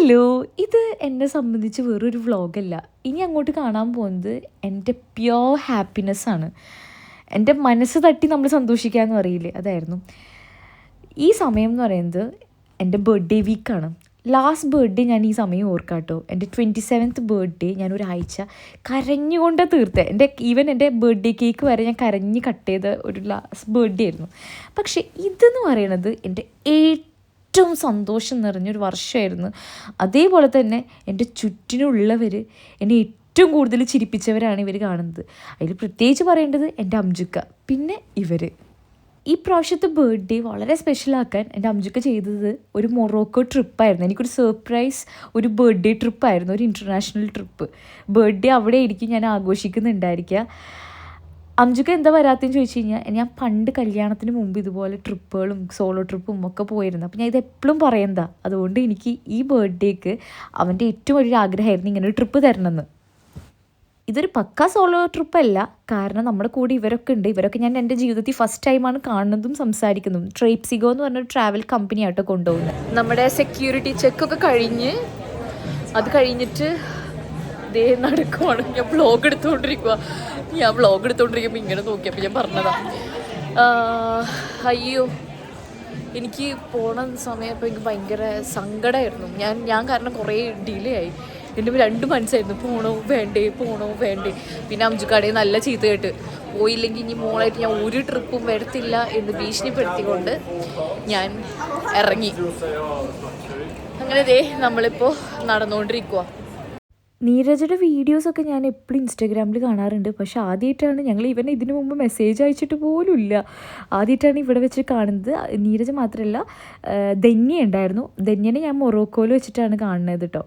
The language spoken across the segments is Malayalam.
ഹലോ ഇത് എന്നെ സംബന്ധിച്ച് വേറൊരു വ്ളോഗല്ല ഇനി അങ്ങോട്ട് കാണാൻ പോകുന്നത് എന്റെ പ്യോർ ഹാപ്പിനെസ് ആണ്. എന്റെ മനസ്സ് തട്ടി നമ്മൾ സന്തോഷിക്കാമെന്ന് പറയില്ലേ അതായിരുന്നു. ഈ സമയം എന്ന് പറയുന്നത് എന്റെ ബർത്ത്ഡേ വീക്കാണ് ലാസ്റ്റ് ബർത്ത്ഡേ ഞാൻ ഈ സമയം ഓർക്കാട്ടോ. എന്റെ ട്വന്റി സെവൻത്ത് ബർത്ത്ഡേ ഞാൻ ഒരാഴ്ച കരഞ്ഞുകൊണ്ട് തീർത്തത് എന്റെ ഈവൻ എന്റെ ബർത്ത്ഡേ കേക്ക് വരെ ഞാൻ കരഞ്ഞ് കട്ട് ചെയ്ത ഒരു ലാസ്റ്റ് ബർത്ത്ഡേ ആയിരുന്നു. പക്ഷേ ഇതെന്ന് പറയണത് എന്റെ ഏറ്റവും സന്തോഷം നിറഞ്ഞൊരു വർഷമായിരുന്നു. അതേപോലെ തന്നെ എന്റെ ചുറ്റിനുള്ളവർ എന്നെ ഏറ്റവും കൂടുതൽ ചിരിപ്പിച്ചവരാണ് ഇവർ കാണുന്നത്. അതിൽ പ്രത്യേകിച്ച് പറയേണ്ടത് എന്റെ അംജുക്ക പിന്നെ ഇവർ. ഈ പ്രാവശ്യത്തെ ബർത്ത്ഡേ വളരെ സ്പെഷ്യലാക്കാൻ എന്റെ അംജുക്ക ചെയ്തത് ഒരു മൊറോക്കോ ട്രിപ്പായിരുന്നു എനിക്കൊരു സർപ്രൈസ് ഒരു ബർത്ത്ഡേ ട്രിപ്പായിരുന്നു ഒരു ഇന്റർനാഷണൽ ട്രിപ്പ് ബർത്ത്ഡേ അവിടെ ആയിരിക്കും ഞാൻ ആഘോഷിക്കുന്നുണ്ടായിരിക്കുക. അംജുക്ക എന്താ വരാത്തെന്ന് ചോദിച്ചു കഴിഞ്ഞാൽ ഞാൻ പണ്ട് കല്യാണത്തിന് മുമ്പ് ഇതുപോലെ ട്രിപ്പുകളും സോളോ ട്രിപ്പും ഒക്കെ പോയിരുന്നു. അപ്പം ഞാൻ ഇത് എപ്പോഴും പറയുന്നതാ അതുകൊണ്ട് എനിക്ക് ഈ ബർത്ത്ഡേക്ക് അവന്റെ ഏറ്റവും വലിയൊരു ആഗ്രഹമായിരുന്നു ഇങ്ങനെ ഒരു ട്രിപ്പ് തരണമെന്ന്. ഇതൊരു പക്ക സോളോ ട്രിപ്പല്ല. കാരണം നമ്മുടെ കൂടെ ഇവരൊക്കെ ഉണ്ട്. ഇവരൊക്കെ ഞാൻ എന്റെ ജീവിതത്തിൽ ഫസ്റ്റ് ടൈമാണ് കാണുന്നതും സംസാരിക്കുന്നതും. ട്രേപ്സിഗോ എന്ന് പറഞ്ഞൊരു ട്രാവൽ കമ്പനി ആട്ടോ കൊണ്ടുപോകുന്നത്. നമ്മുടെ സെക്യൂരിറ്റി ചെക്കൊക്കെ കഴിഞ്ഞ് അത് കഴിഞ്ഞിട്ട് ദേ നടക്കുവാണ്. ഞാൻ ബ്ലോഗ് എടുത്തുകൊണ്ടിരിക്കുക ഞാൻ ബ്ലോഗ് എടുത്തുകൊണ്ടിരിക്കുമ്പോൾ ഇങ്ങനെ നോക്കിയപ്പോൾ ഞാൻ പറഞ്ഞതാ. ആ, അയ്യോ. എനിക്ക് പോണ സമയപ്പോൾ എനിക്ക് ഭയങ്കര സങ്കടമായിരുന്നു ഞാൻ ഞാൻ കാരണം കുറേ ഡിലേ ആയി. എന്റെ രണ്ട് മനസ്സായിരുന്നു. പോണോ വേണ്ടേ പോണോ വേണ്ടേ. പിന്നെ അംജുക്കാടെ നല്ല ചീത്ത കേട്ട്. പോയില്ലെങ്കിൽ ഇനി മോളായിട്ട് ഞാൻ ഒരു ട്രിപ്പും വരത്തില്ല എന്ന് ഭീഷണിപ്പെടുത്തിക്കൊണ്ട് ഞാൻ ഇറങ്ങി. അങ്ങനെ ദേ നമ്മളിപ്പോൾ നടന്നുകൊണ്ടിരിക്കുക നീരജയുടെ വീഡിയോസൊക്കെ ഞാൻ എപ്പോഴും ഇൻസ്റ്റാഗ്രാമിൽ കാണാറുണ്ട്. പക്ഷേ ആദ്യമായിട്ടാണ് ഞങ്ങൾ ഇവനെ ഇതിനു മുമ്പ് മെസ്സേജ് അയച്ചിട്ട് പോലും ഇല്ല. ആദ്യമായിട്ടാണ് ഇവിടെ വെച്ച് കാണുന്നത്. നീരജ മാത്രമല്ല ധന്യ ഉണ്ടായിരുന്നു. ധന്യനെ ഞാൻ മൊറോക്കോയിൽ വെച്ചിട്ടാണ് കാണുന്നത് കേട്ടോ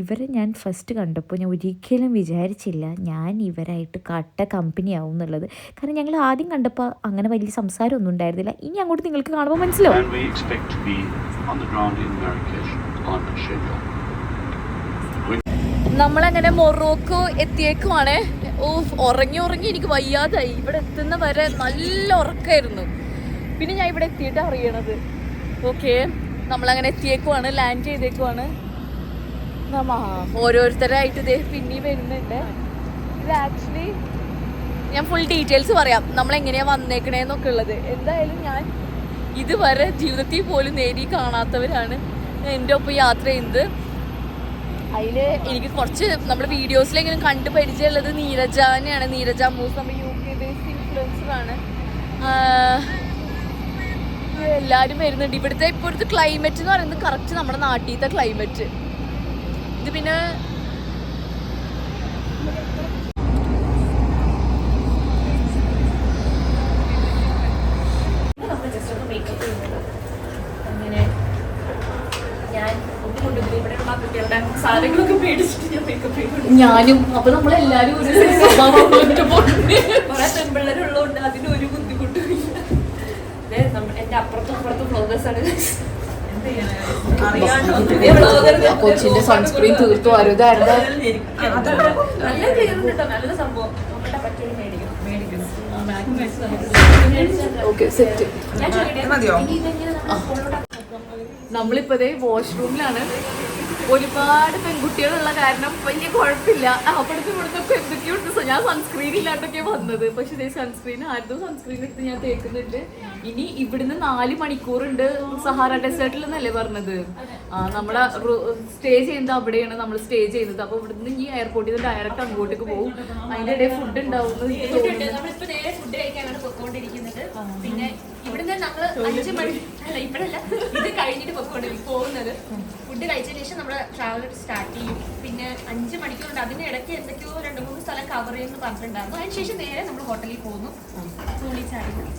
ഇവരെ ഞാൻ ഫസ്റ്റ് കണ്ടപ്പോൾ ഞാൻ ഒരിക്കലും വിചാരിച്ചില്ല ഞാൻ ഇവരായിട്ട് കട്ട കമ്പനി ആവും എന്നുള്ളത്. കാരണം ഞങ്ങൾ ആദ്യം കണ്ടപ്പോൾ അങ്ങനെ വലിയ സംസാരമൊന്നും ഉണ്ടായിരുന്നില്ല. ഇനി അങ്ങോട്ട് നിങ്ങൾക്ക് കാണുമ്പോൾ മനസ്സിലാവും And we expect to be on the ground in Marrakesh on schedule. നമ്മളങ്ങനെ മൊറോക്കോ എത്തിയേക്കുവാണ്. ഓ ഉറങ്ങി ഉറങ്ങി എനിക്ക് വയ്യാതായി. ഇവിടെ എത്തുന്ന വരെ നല്ല ഉറക്കമായിരുന്നു പിന്നെ ഞാൻ ഇവിടെ എത്തിയിട്ട് അറിയണത്. ഓക്കെ നമ്മളങ്ങനെ എത്തിയേക്കുവാണ് ലാൻഡ് ചെയ്തേക്കുവാണ്. ഓരോരുത്തരായിട്ട് ഇതേ പിന്നെയും വരുന്നുണ്ട്. ഇത് ആക്ച്വലി ഞാൻ ഫുൾ ഡീറ്റെയിൽസ് പറയാം. നമ്മൾ എങ്ങനെയാ വന്നേക്കണേന്നൊക്കെ ഉള്ളത്. എന്തായാലും ഞാൻ ഇതുവരെ ജീവിതത്തിൽ പോലും നേരി കാണാത്തവരാണ്. എന്റെ ഒപ്പം യാത്ര ചെയ്യുന്നത് അതിൽ എനിക്ക് കുറച്ച് നമ്മൾ വീഡിയോസിലെങ്കിലും കണ്ട് പരിചയമുള്ളത് നീരജാനെയാണ് നീരജ മൂസ് നമ്മൾ യു കെ ബേസ്ഡ് ഇൻഫ്ലുവൻസറാണ് എല്ലാവരും വരുന്നുണ്ട്. ഇവിടുത്തെ ഇപ്പോഴത്തെ ക്ലൈമറ്റ് എന്ന് പറയുന്നത് കറക്റ്റ് നമ്മുടെ നാട്ടിലത്തെ ക്ലൈമറ്റ് ഇത് പിന്നെ നമ്മൾ ജസ്റ്റ് ഒന്ന് മേക്കപ്പ് ചെയ്യുന്നത് അങ്ങനെ ഞാൻ സാധനങ്ങളൊക്കെ മേടിച്ചിട്ട് ഞാൻ മേക്കപ്പ് ചെയ്യുന്നു ഞാനും അപ്പൊ നമ്മളെല്ലാരും ഒരു സ്വഭാവം പെൺപിള്ളേരുള്ളതുകൊണ്ട് അതിന് ഒരു ബുദ്ധിമുട്ടുമില്ല. എന്റെ അപ്പുറത്തും അപ്പുറത്തും ഫ്ലോഗേഴ്സ് ആണ്. കൊച്ചിന്റെ സൺസ്ക്രീൻ തീർത്തു അരുതായിരുന്നു നല്ല ക്ലിയർ കേട്ടോ നല്ല സംഭവം. നമ്മളിപ്പതേ വാഷ്റൂമിലാണ് ഒരുപാട് പെൺകുട്ടികളുള്ള കാരണം വലിയ കുഴപ്പമില്ല. അവിടുത്തെ ഇവിടുത്തെ എന്തൊക്കെയോ ഉണ്ട്. ഞാൻ സൺസ്ക്രീൻ ഇല്ലാണ്ടൊക്കെ വന്നത്. പക്ഷെ ഇതേ സൺസ്ക്രീൻ ആരുടെ സൺസ്ക്രീൻ എടുത്ത് ഞാൻ തേക്കുന്നുണ്ട്. ഇനി ഇവിടുന്ന് നാല് മണിക്കൂറുണ്ട് സഹാറ ഡെസേർട്ടിൽ എന്നല്ലേ പറഞ്ഞത്? ആ നമ്മളെ സ്റ്റേ ചെയ്യുന്നത് അവിടെയാണ് നമ്മൾ സ്റ്റേ ചെയ്യുന്നത്. അപ്പൊ ഇവിടുന്ന് ഈ എയർപോർട്ടിൽ നിന്ന് ഡയറക്റ്റ് അങ്ങോട്ടേക്ക് പോകും അതിന്റെ ഇടയിൽ ഫുഡ് ഉണ്ടാവും പിന്നെ ഇവിടുന്ന് നമ്മൾ അഞ്ച് മണി അല്ല ഇവിടല്ല. ഇത് കഴിഞ്ഞിട്ട് പൊക്കോണ്ട് പോകുന്നത്. ഫുഡ് കഴിച്ചതിന് ശേഷം നമ്മുടെ ട്രാവൽ സ്റ്റാർട്ട് ചെയ്യും. പിന്നെ അഞ്ച് മണിക്കൂറുണ്ട്. അതിന്റെ ഇടയ്ക്ക് എന്തൊക്കെയോ രണ്ട് മൂന്ന് സ്ഥലം കവർ ചെയ്യുമെന്ന് പറഞ്ഞിട്ടുണ്ടായിരുന്നു. അതിന് ശേഷം നേരെ നമ്മൾ ഹോട്ടലിൽ പോകുന്നു. സാധനം?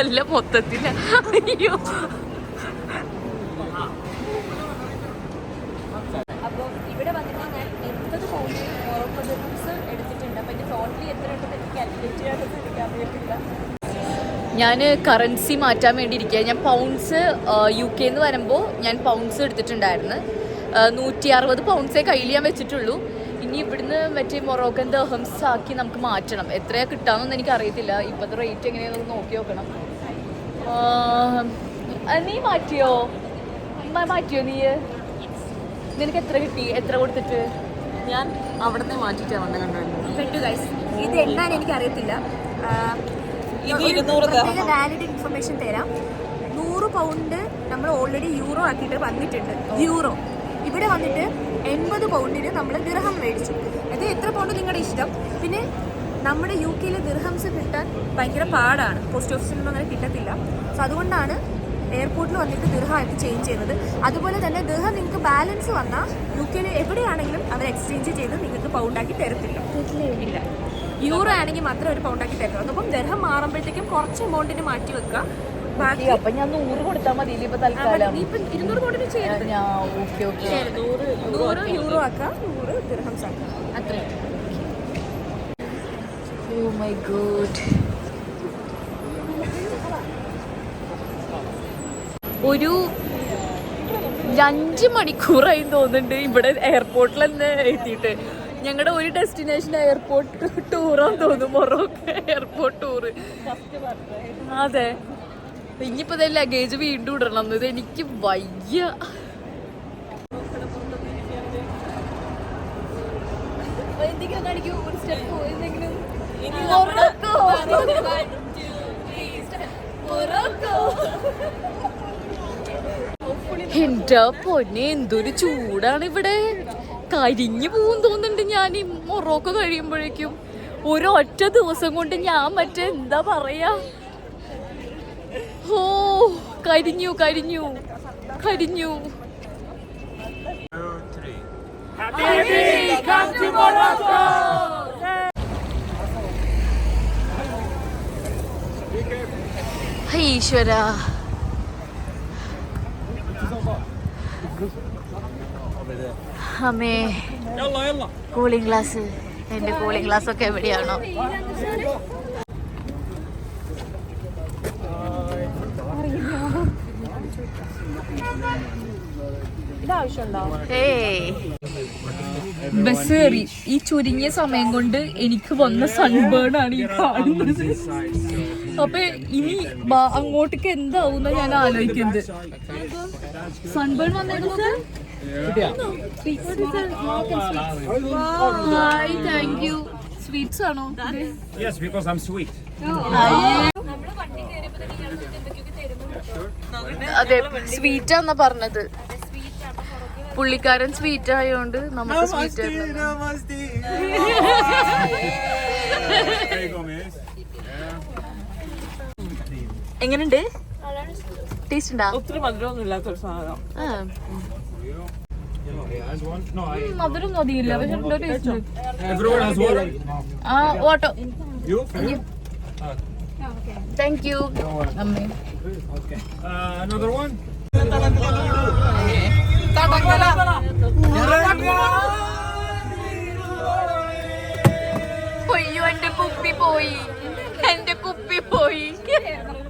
അല്ല മൊത്തത്തില്ല അയ്യോ. അപ്പോൾ ഇവിടെ വന്നിട്ട് ഞാൻ ടോട്ടലി എത്ര കാൽക്കുലേറ്റ് ഞാൻ കറൻസി മാറ്റാൻ വേണ്ടി ഇരിക്കുക ഞാൻ പൗണ്ട്സ് യു കെ എന്ന് വരുമ്പോൾ ഞാൻ പൗണ്ട്സ് എടുത്തിട്ടുണ്ടായിരുന്നു. നൂറ്റി അറുപത് പൗണ്ട്സേ കയ്യിൽ ഞാൻ വെച്ചിട്ടുള്ളൂ. ഇനി ഇവിടുന്ന് മറ്റേ മൊറോക്കൻ ദഹംസ് ആക്കി നമുക്ക് മാറ്റണം. എത്രയാ കിട്ടാമെന്നൊന്നും എനിക്ക് അറിയത്തില്ല. ഇപ്പോഴത്തെ റേറ്റ് എങ്ങനെയാണെന്ന് നോക്കി നോക്കണം. നീ മാറ്റിയോ? മാറ്റിയോ നീ? നിനക്ക് എത്ര കിട്ടി? എത്ര കൊടുത്തിട്ട്? ഞാൻ അവിടുന്ന് മാറ്റിട്ടാണ് വന്നത് കണ്ടായിരുന്നു പെട്ടു ഗൈസ് ഇത് എന്താണ് എനിക്ക് അറിയത്തില്ല വാലിഡ് ഇൻഫർമേഷൻ തരാം. നൂറ് പൗണ്ട് നമ്മൾ ഓൾറെഡി യൂറോ ആക്കിയിട്ട് വന്നിട്ടുണ്ട്. യൂറോ ഇവിടെ വന്നിട്ട് എൺപത് പൗണ്ടിന് നമ്മൾ ദിർഹം മേടിച്ചു. അത് എത്ര പൗണ്ട് നിങ്ങളുടെ ഇഷ്ടം? പിന്നെ നമ്മുടെ യു കെയിലെ ദിർഹംസ് കിട്ടാൻ ഭയങ്കര പാടാണ്. പോസ്റ്റ് ഓഫീസിൽ നിന്നും അങ്ങനെ കിട്ടത്തില്ല. സോ അതുകൊണ്ടാണ് എയർപോർട്ടിൽ വന്നിട്ട് ദിർഹമായിട്ട് ചേഞ്ച് ചെയ്യുന്നത്. അതുപോലെ തന്നെ ദിർഹം നിങ്ങൾക്ക് ബാലൻസ് വന്നാൽ യു കെയിൽ എവിടെയാണെങ്കിലും അവർ എക്സ്ചേഞ്ച് ചെയ്ത് നിങ്ങൾക്ക് പൗണ്ടാക്കി തരത്തില്ല. ഇല്ല യൂറോ ആണെങ്കിൽ മാത്രമേ ഒരു പൗണ്ടാക്കി തരത്തുള്ളൂ. അപ്പം ദിർഹം മാറുമ്പോഴത്തേക്കും കുറച്ച് എമൗണ്ടിന് മാറ്റി വെക്കുക. ബാക്കി അപ്പൊ ഞാൻ നൂറ് കൊടുത്താൽ മതി. ഇപ്പൊ തൽക്കാലം. ഇരുന്നൂറ് കോടി ചെയ്യരുത്. ഞാൻ ഓക്കെ ഓക്കെ. നൂറ് യൂറോ ആക്കാം. നൂറ് ദിർഹംസ് ആക്കാം. അത്രയും ഓ മൈ ഗോഡ് ഒരു അഞ്ച് മണിക്കൂറായി തോന്നുന്നുണ്ട് ഇവിടെ എയർപോർട്ടിൽ തന്നെ എത്തിയിട്ട്. ഞങ്ങളുടെ ഒരു ഡെസ്റ്റിനേഷൻ എയർപോർട്ട് ടൂറാന്ന് തോന്നുന്നു മൊറോക്കോ എയർപോർട്ട് ടൂറ് അതെ. ഇനിയിപ്പോ ലഗേജ് വീണ്ടും ഇടണം. ഇത് എനിക്ക് വയ്യ. എന്തെങ്കിലും ഒരു സ്റ്റെപ്പ് മൊറോക്കോ. എന്റെ പൊന്നെ? എന്തൊരു ചൂടാണ് ഇവിടെ. കരിഞ്ഞു പോകും തോന്നുന്നുണ്ട് ഞാൻ ഈ മൊറോക്കോ കഴിയുമ്പോഴേക്കും. ഒരൊറ്റ ദിവസം കൊണ്ട് ഞാൻ മറ്റേ എന്താ പറയാ? ഓ കരിഞ്ഞു കരിഞ്ഞു കരിഞ്ഞു. ഈശ്വര. അമ്മേ. കൂളിംഗ് ഗ്ലാസ് എന്റെ കൂളിംഗ് ഗ്ലാസ് ഒക്കെ എവിടെയാണോ? ബസ് കയറി. ഈ ചുരുങ്ങിയ സമയം കൊണ്ട് എനിക്ക് വന്ന സൺബേൺ ആണ് ഈ കാണുന്നത്. അപ്പൊ ഇനി അങ്ങോട്ടേക്ക് എന്താവും ഞാൻ ആലോചിക്കുന്നത്. സൺബേൺ വന്നേക്കുന്നത് ഹായ് താങ്ക് യു സ്വീറ്റ്സ് ആണോ? Yes, because I'm sweet. അതെ സ്വീറ്റ് ആന്നാ പറഞ്ഞത്. പുള്ളിക്കാരൻ സ്വീറ്റ് ആയതുകൊണ്ട് നമുക്ക് സ്വീറ്റ് എങ്ങനുണ്ട് ടേസ്റ്റ് ഉണ്ടോ ഒത്തിരി മധുരമൊന്നും ഇല്ലാത്തൊരു സാധനം? മധുരം അധികമില്ല പക്ഷെ. ആ ഓട്ടോ? താങ്ക് യു അമ്മേ. One? അയ്യോ എന്റെ കുപ്പി പോയി. എന്റെ കുപ്പി പോയി.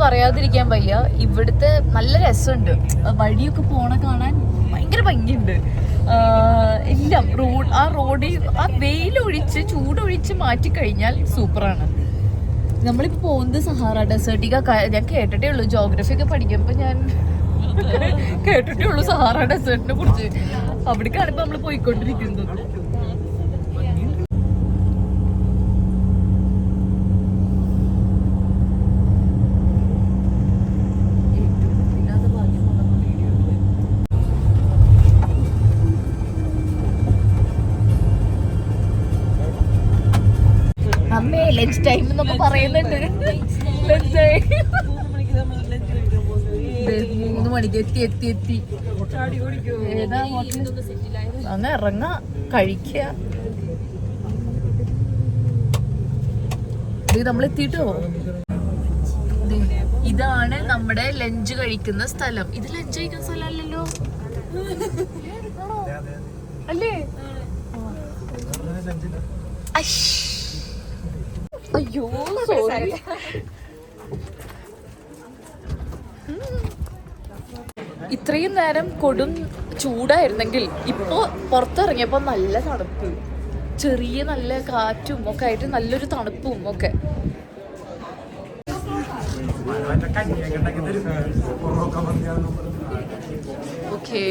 പറയാതിരിക്കാൻ വയ്യ. ഇവിടുത്തെ നല്ല രസമുണ്ട്. വഴിയൊക്കെ പോണ കാണാൻ ഭയങ്കര ഭംഗിയുണ്ട്. എല്ലാം റോഡ് ആ റോഡിൽ ആ വെയിലൊഴിച്ച് ചൂടൊഴിച്ച് മാറ്റി കഴിഞ്ഞാൽ സൂപ്പറാണ്. നമ്മളിപ്പോൾ പോകുന്നത് സഹാറ ഡെസേർട്ടിക്ക ഞാൻ കേട്ടിട്ടേ ഉള്ളൂ. ജോഗ്രഫി ഒക്കെ പഠിക്കുമ്പോൾ ഞാൻ കേട്ടിട്ടേ ഉള്ളൂ സഹാറ ഡെസേർട്ടിനെ കുറിച്ച്. അവിടേക്കാണ് ഇപ്പൊ നമ്മൾ പോയിക്കൊണ്ടിരിക്കുന്നത്. ലഞ്ച് ടൈം എന്നൊക്കെ പറയുന്നുണ്ട്. മൂന്ന് മണിക്ക് എത്തി എത്തി എത്തി. അന്ന് ഇറങ്ങ കഴിക്ക. നമ്മൾ എത്തിയിട്ടോ? ഇതാണ് നമ്മുടെ ലഞ്ച് കഴിക്കുന്ന സ്ഥലം. ഇത് ലഞ്ച് കഴിക്കുന്ന സ്ഥലമല്ലല്ലോ? അല്ലേ? അശ്ശ്. അയ്യോ സോറി ഇത്രയും നേരം കൊടും ചൂടായിരുന്നെങ്കിൽ ഇപ്പോ പുറത്തിറങ്ങിയപ്പോ നല്ല തണുപ്പ്. ചെറിയ നല്ല കാറ്റും ഒക്കെ ആയിട്ട് നല്ലൊരു തണുപ്പും ഒക്കെ. ഓക്കേ.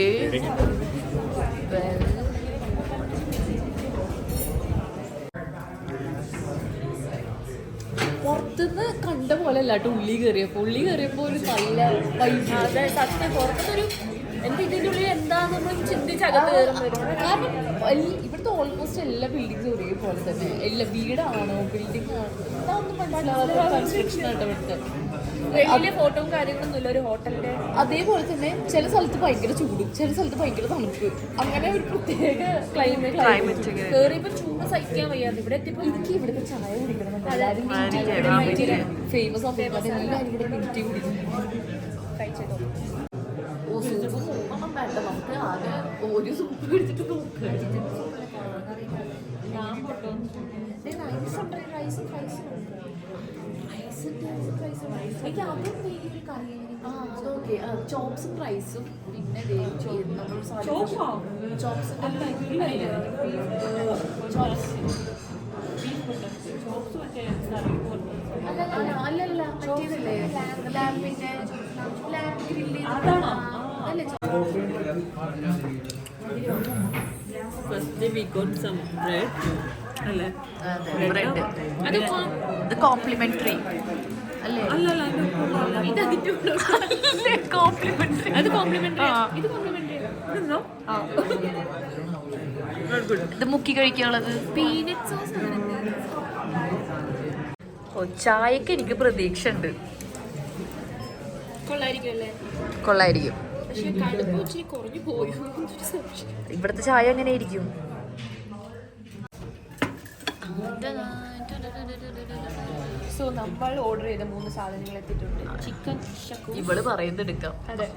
പുറത്തുനിന്ന് കണ്ട പോലെ അല്ല കേട്ടോ ഉള്ളി കയറിയപ്പോ. ഉള്ളി കയറിയപ്പോ ഒരു നല്ല അതെ സത്യം പുറത്തൊരു എന്താ ഇതിന്റെ ഉള്ളിൽ ചിന്തിച്ചകത്ത് കയറുന്നത് കാരണം ഇവിടുത്തെ ഓൾമോസ്റ്റ് എല്ലാ ബിൽഡിങ്സും ഒരേപോലെ തന്നെ. എല്ലാ വീടാണോ ബിൽഡിംഗ് ആണോ എന്താണെന്നും മനസ്സിലാവാത്ത കൺസ്ട്രക്ഷൻ ആയിട്ട് ഇവിടുത്തെ. ഫോട്ടോയും കാര്യങ്ങളൊന്നും ഒരു ഹോട്ടലിന്റെ അതേപോലെ തന്നെ ചില സ്ഥലത്ത് ഭയങ്കര ചൂടും ചില സ്ഥലത്ത് ഭയങ്കര തണുപ്പ്. അങ്ങനെ ഒരു പ്രത്യേക ക്ലൈമറ്റ് ക്ലൈമറ്റ് കേറിയപ്പോ ചൂട് സഹിക്കാൻ വയ്യാതെ ഇവിടെ എത്തിയപ്പോ എനിക്ക് ഇവിടുത്തെ ചായ കുടിക്കണം എല്ലാവരും ഫേമസ് ഓഫ് എല്ലാവരും ഇവിടെ മിനിറ്റ് കുടിക്കും. കഴിച്ചോ ഓ സൂപ്പ് വേണ്ട. നമുക്ക് ആകെ ഒരു സൂപ്പ് പിടിച്ചിട്ട് നോക്കുക ചോപ്സും റൈസും. പിന്നെ നമ്മൾ ചോപ്സ് അല്ലല്ല മറ്റേതല്ലേ? ലാമ്പിന്റെ ലാമ്പ് ഗ്രില്ല് അതല്ലേ first we got some bread അല്ലേ? ബ്രെഡ് അത് ഇത് കോംപ്ലിമെന്ററി അല്ലേ? അല്ലല്ല ഇത് കോംപ്ലിമെന്ററി അത് കോംപ്ലിമെന്ററി ഇത് കോംപ്ലിമെന്ററി ഇത് മുക്കി കഴിക്കാനുള്ളത്? പീനട്ട് സോസ് ഓ ചായക്ക് എനിക്ക് പ്രതീക്ഷ ഉണ്ട് കൊള്ളായിരിക്കും. ഇവിടുത്തെ ചായ എങ്ങനെ ഇരിക്കും? സോ നമ്മൾ ഓർഡർ ചെയ്ത മൂന്ന് സാധനങ്ങൾ എത്തിയിട്ടുണ്ട്. ചിക്കൻ ഇവൾ പറയുന്നത് എടുക്കാം. അതെ.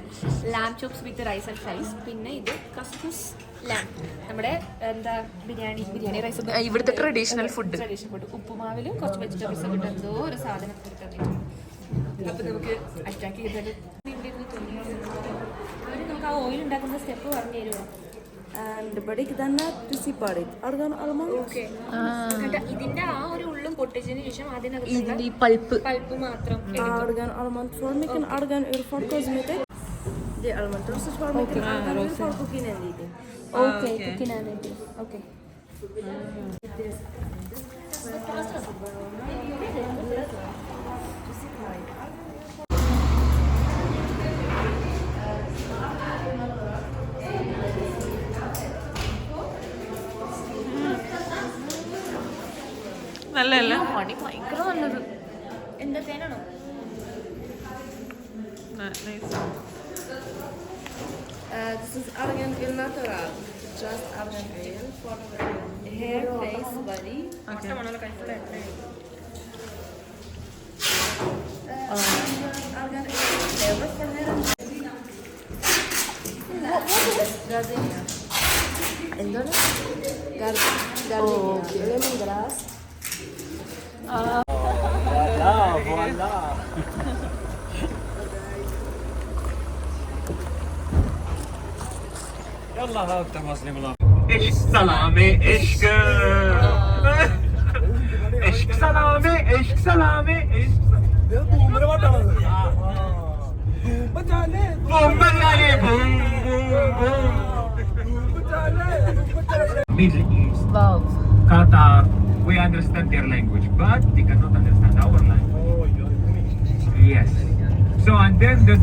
Lamb chops with rice and fries പിന്നെ ഇത് കസ്കസ് ലാം നമ്മുടെ എന്താ ബിരിയാണി ബിരിയാണി റൈസ് ഇവിടുത്തെ ട്രഡീഷണൽ ഫുഡ് ട്രഡീഷണൽ ഫുഡ് ഉപ്പുമാവിലും കുറച്ച് വെജിറ്റബിൾസ് ഒക്കെ ഇട്ട് എന്തോ ഒരു സാധനം അപ്പൊ നമുക്ക് അറ്റാക്ക് ചെയ്തത് നമുക്ക് ആ ഓയിൽ ഉണ്ടാക്കുന്ന സ്റ്റെപ്പ് പറഞ്ഞു തരുമോ And badik dana tusi it Argan alman. Okay ഇതിന്റെ ആ ഒരു ഉള്ളും പൊട്ടിച്ചതിന് ശേഷം അതിനകത്ത് ഇതിന്റെ ഈ പൾപ്പ് പൾപ്പ് മാത്രം Argan alman for making argan ur for cosmetic. De alman terus for making argan ur for cooking and eating. Okay കുക്കിനാനായിട്ട് okay നല്ലല്ല പണി ഭയങ്കര നല്ലത് എന്താ തേനാണോ Uh, this is argan oil natural. Just argan oil for hair, face, body. Aa. Voilà, voilà. Yallah abi temazlim ulan. Eşk salami, eşk. eşk salami, eşk salami, eşk var da hazır. Bomba tane. Bomba tane. Bum bum bum. Bomba tane. Middle East. Wow. Katar. We understand their language, but they cannot understand our language. Yes. So and then the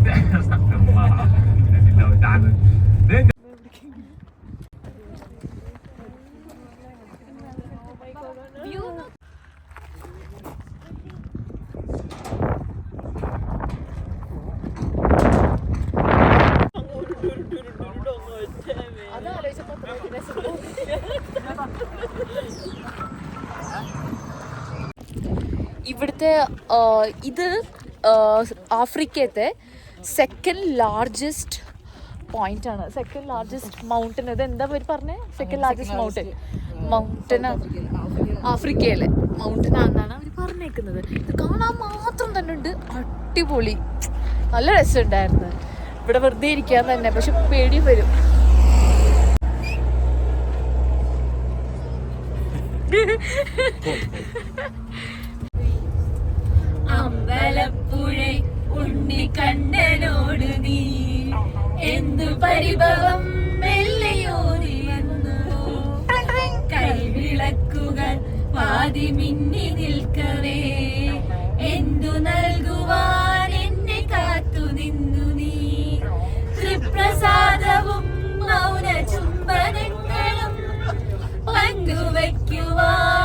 ഇവിടുത്തെ ഇത് ആഫ്രിക്കത്തെ സെക്കൻഡ് ലാർജസ്റ്റ് പോയിന്റ് ആണ്. സെക്കൻഡ് ലാർജസ്റ്റ് മൗണ്ടൻ ഇത് എന്താ പേര് പറഞ്ഞേ? സെക്കൻഡ് ലാർജസ്റ്റ് മൗണ്ടൻ മൗണ്ടൻ ആഫ്രിക്കയിലെ. മൗണ്ടൻ ആണെന്നാണ് അവർ പറഞ്ഞേക്കുന്നത്. ഇത് കാണാൻ മാത്രം തന്നെ ഉണ്ട്. അടിപൊളി. നല്ല രസമുണ്ടായിരുന്നു. ഇവിടെ വെറുതെ ഇരിക്കാൻ തന്നെ പക്ഷെ പേടി വരും. ഉണ്ണിക്കണ്ണനോട് നീ. എന്തു പരിഭവം മെല്ലയോറി വന്നു. കൈവിളക്കുകൾ പാതി മിന്നി നിൽക്കവേ. എന്തു നൽകുവാൻ എന്നെ കാത്തു നിന്നു നീ. തൃപ്രസാദവും മൗന ചുംബനങ്ങളും പങ്കുവയ്ക്കുവാൻ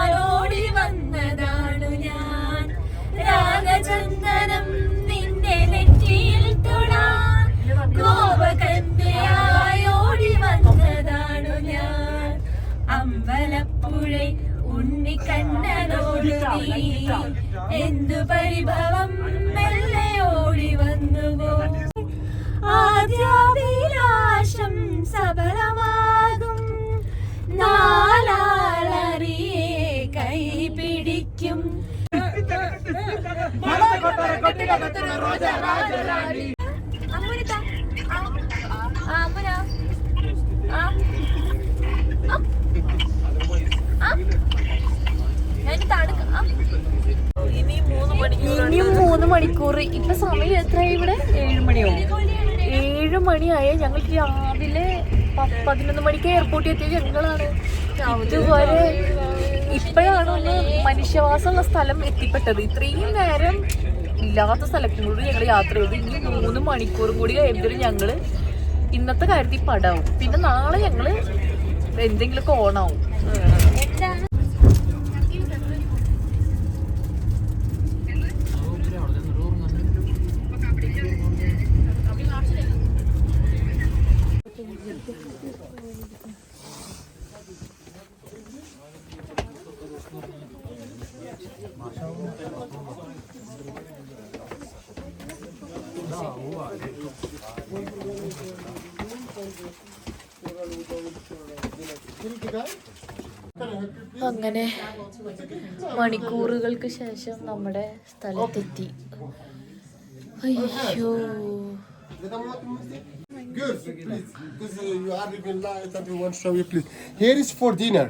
എന്തു പരിഭവം മെല്ലെ ഓടി വന്നുവോ ആദ്യാഭിലാഷം സഫലമാകും നാലാളറിയെ കൈപിടിക്കും അമ്മുനിതാ. ആ. ആ, അമ്മുനാ. ആ. ആ. ആ. ഞാനിനി തണുക്ക- ആ. ഇനിയും മൂന്ന് മണിക്കൂർ. ഇപ്പൊ സമയം എത്രയായി ഇവിടെ? ഏഴ് മണിയോ? ഏഴ് മണിയായ. ഞങ്ങൾ രാവിലെ പതിനൊന്ന് മണിക്ക് എയർപോർട്ടിൽ എത്തിയ ഞങ്ങളാണ്. ഇതുവരെ ഇപ്പോഴാണ് ഒന്ന് മനുഷ്യവാസമുള്ള സ്ഥലം എത്തിപ്പെട്ടത്. ഇത്രയും നേരം ഇല്ലാത്ത സ്ഥലത്തും കൂടി ഞങ്ങൾ യാത്ര ചെയ്തു. ഇനി മൂന്ന് മണിക്കൂർ കൂടി കഴിയുമ്പോൾ ഞങ്ങൾ ഇന്നത്തെ കാര്യത്തിൽ പടാവും. പിന്നെ നാളെ ഞങ്ങൾ എന്തെങ്കിലുമൊക്കെ ഓണാവും. അങ്ങനെ മണിക്കൂറുകൾക്ക് ശേഷം നമ്മുടെ സ്ഥലത്തെത്തി അയ്യോ Girls, please, because uh, you are living light and we want to show you, please. Here is for dinner.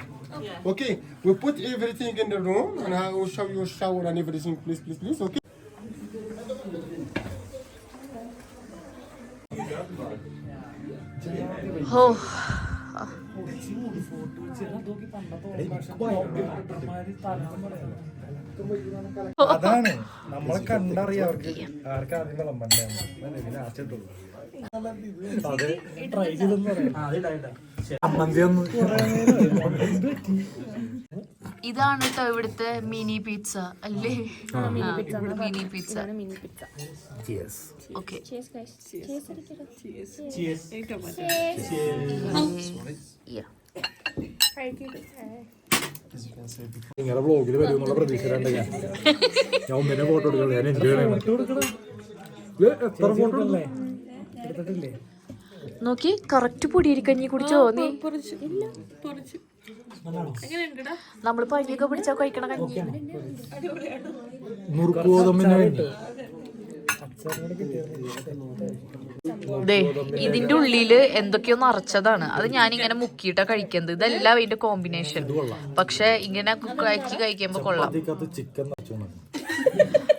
Okay, we put everything in the room and I will show you shower and everything, please, please, please. Okay. ഹോ അതാണ് നമ്മളെ കണ്ടറിയാം. അവർക്ക് ആർക്ക് ആദ്യം വിളമ്പണ്ടേ ട്രൈ ചെയ്തെന്ന് പറയാം ഇതാണ് കേട്ടോ ഇവിടുത്തെ മിനി പിസ്സ അല്ലേ? മിനി പിസ്സ ഓക്കെ നിങ്ങളുടെ ബ്ലോഗിൽ വരുമെന്നുള്ള പ്രതീക്ഷയിലുണ്ട് ഞാൻ. ഞാൻ ഒന്നിനെ ഫോട്ടോ എടുക്കണം ഞാൻ എൻജോയ് ചെയ്യണം എത്ര ഫോട്ടോ എടുത്തിട്ടില്ലേ? നോക്കി കറക്റ്റ് പൊടിയരിക്കഞ്ഞി കുടിച്ചോ? നീ നമ്മൾ പനിയൊക്കെ പിടിച്ചാ കഴിക്കണ കഞ്ഞി. വേണ്ടി. ദേ ഇതിന്റെ ഉള്ളിൽ എന്തൊക്കെയോ നിറച്ചതാണ്. അത് ഞാൻ ഇങ്ങനെ മുക്കിയിട്ടാ കഴിക്കുന്നത്. ഇതെല്ലാം അതിന്റെ കോമ്പിനേഷൻ പക്ഷെ ഇങ്ങനെ കഴിച്ച് കഴിക്കുമ്പോ കൊള്ളാം.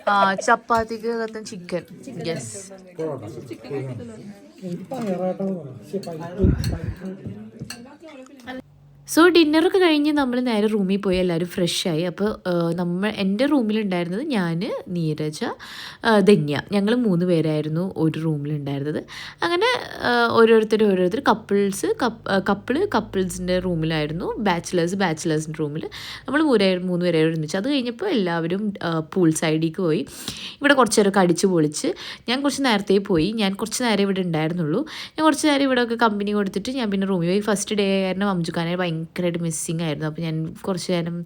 ആ ചപ്പാത്തിക്ക് അകത്തും ചിക്കൻ യെസ് സോ ഡിന്നറൊക്കെ കഴിഞ്ഞ് നമ്മൾ നേരെ റൂമിൽ പോയി എല്ലാവരും ഫ്രഷായി അപ്പോൾ നമ്മൾ എന്റെ റൂമിലുണ്ടായിരുന്നത് ഞാൻ നീരജ ധന്യ. ഞങ്ങൾ മൂന്ന് പേരായിരുന്നു ഒരു റൂമിലുണ്ടായിരുന്നത് അങ്ങനെ ഓരോരുത്തർ ഓരോരുത്തർ കപ്പിൾസ് കപ്പിൾ കപ്പിൾസിന്റെ റൂമിലായിരുന്നു ബാച്ചിലേഴ്സ് ബാച്ചിലേഴ്സിന്റെ റൂമിൽ നമ്മൾ മൂന്ന് മൂന്ന് പേരെ ഒരുമിച്ച്. അത് കഴിഞ്ഞപ്പോൾ എല്ലാവരും പൂൾ സൈഡിലേക്ക് പോയി. ഇവിടെ കുറച്ച് നേരമൊക്കെ അടിച്ച് പൊളിച്ച്. ഞാൻ കുറച്ച് നേരത്തെ പോയി. ഞാൻ കുറച്ച് നേരം ഇവിടെ ഉണ്ടായിരുന്നുള്ളൂ. ഞാൻ കുറച്ച് നേരം ഇവിടെയൊക്കെ കമ്പനി കൊടുത്തിട്ട് ഞാൻ പിന്നെ റൂമിൽ പോയി. ഫസ്റ്റ് ഡേ കാരണം അംജുഖാനെ ഭയങ്കര ഭയങ്കരമായിട്ട് മിസ്സിങ് ആയിരുന്നു. അപ്പോൾ ഞാൻ കുറച്ച് നേരം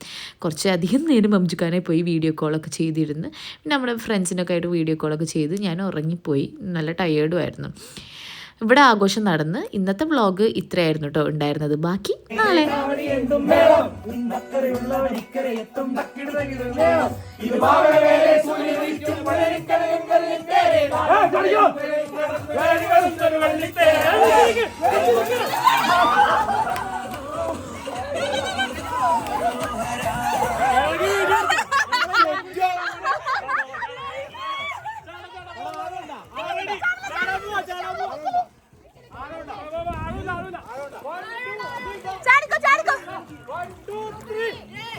കുറച്ച് അധികം നേരം മംജുക്കാനെ പോയി വീഡിയോ കോളൊക്കെ ചെയ്തിരുന്നു. പിന്നെ നമ്മുടെ ഫ്രണ്ട്സിനൊക്കെ ആയിട്ട് വീഡിയോ കോളൊക്കെ ചെയ്ത് ഞാൻ ഉറങ്ങിപ്പോയി. നല്ല ടയേർഡും ആയിരുന്നു. ഇവിടെ ആഘോഷം നടന്ന് ഇന്നത്തെ വ്ളോഗ് ഇത്രയായിരുന്നു കേട്ടോ ഉണ്ടായിരുന്നത്. ബാക്കി നാളെ.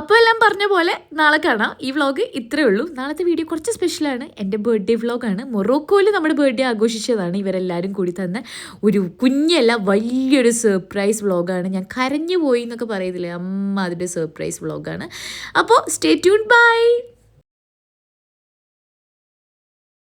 അപ്പോൾ എല്ലാം പറഞ്ഞ പോലെ നാളെ കാണാം. ഈ വ്ളോഗ് ഇത്രയേ ഉള്ളൂ. നാളത്തെ വീഡിയോ കുറച്ച് സ്പെഷ്യലാണ് എന്റെ ബർത്ത്ഡേ വ്ളോഗാണ് മൊറോക്കോയിൽ നമ്മുടെ ബർത്ത്ഡേ ആഘോഷിച്ചതാണ് ഇവരെല്ലാവരും കൂടി തന്ന ഒരു കുഞ്ഞല്ല വലിയൊരു സർപ്രൈസ് വ്ളോഗാണ് ഞാൻ കരഞ്ഞു പോയി എന്നൊക്കെ പറയത്തില്ലേ? അമ്മ അതിന്റെ സർപ്രൈസ് വ്ളോഗാണ് അപ്പോൾ സ്റ്റേ ട്യൂൺ ബൈ